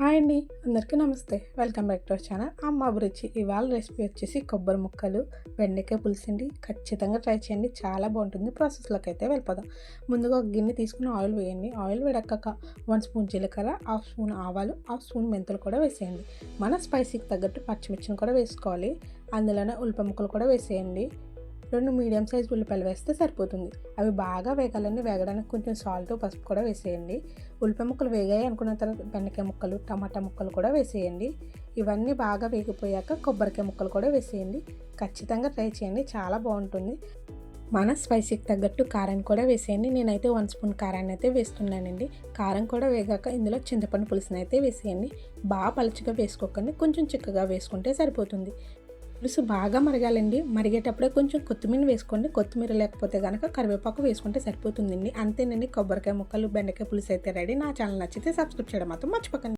Hi అండి అందరికీ నమస్తే. Welcome back to our channel Amma Abhiruchi ఇవాళ రెసిపీ వచ్చేసి కొబ్బరి ముక్కలు బెండకాయ పులుసు అండి. ఖచ్చితంగా ట్రై చేయండి. చాలా బాగుంటుంది. ప్రాసెస్లోకి అయితే వెళ్ళిపోదాం. ముందుగా ఒక గిన్నె తీసుకుని ఆయిల్ వేయండి. ఆయిల్ వేడక్కాక వన్ స్పూన్ జీలకర్ర హాఫ్ స్పూన్ ఆవాలు హాఫ్ స్పూన్ మెంతులు కూడా వేసేయండి. మన స్పైసీకి తగ్గట్టు పచ్చిమిర్చిని కూడా వేసుకోవాలి. అందులోనే ఉల్లిపాయ ముక్కలు కూడా వేసేయండి. రెండు మీడియం సైజ్ ఉల్లిపాయలు వేస్తే సరిపోతుంది. అవి బాగా వేగాలని వేగడానికి కొంచెం సాల్ట్ పసుపు కూడా వేసేయండి. ఉల్లిపాయ ముక్కలు వేగాయి అనుకున్న తర్వాత బెండకాయ ముక్కలు టమాటా ముక్కలు కూడా వేసేయండి. ఇవన్నీ బాగా వేగిపోయాక కొబ్బరికాయ ముక్కలు కూడా వేసేయండి. ఖచ్చితంగా ట్రై చేయండి. చాలా బాగుంటుంది. మన స్పైసీకి తగ్గట్టు కారం కూడా వేసేయండి. నేనైతే వన్ స్పూన్ కారాన్ని అయితే వేస్తున్నానండి. కారం కూడా వేగాక ఇందులో చింతపండు పులుసుని అయితే వేసేయండి. బాగా పలుచగా వేసుకోకండి. కొంచెం చిక్కగా వేసుకుంటే సరిపోతుంది. పులుసు బాగా మరగాలండి. మరిగేటప్పుడే కొంచెం కొత్తిమీర వేసుకోండి. కొత్తిమీర లేకపోతే కనుక కరివేపాకు వేసుకుంటే సరిపోతుందండి. అంతేనండి. కొబ్బరికాయ ముక్కలు బెండకాయ పులుసు అయితే రెడీ. నా ఛానల్ నచ్చితే సబ్స్క్రైబ్ చేయడం మాత్రం మర్చిపోకండి.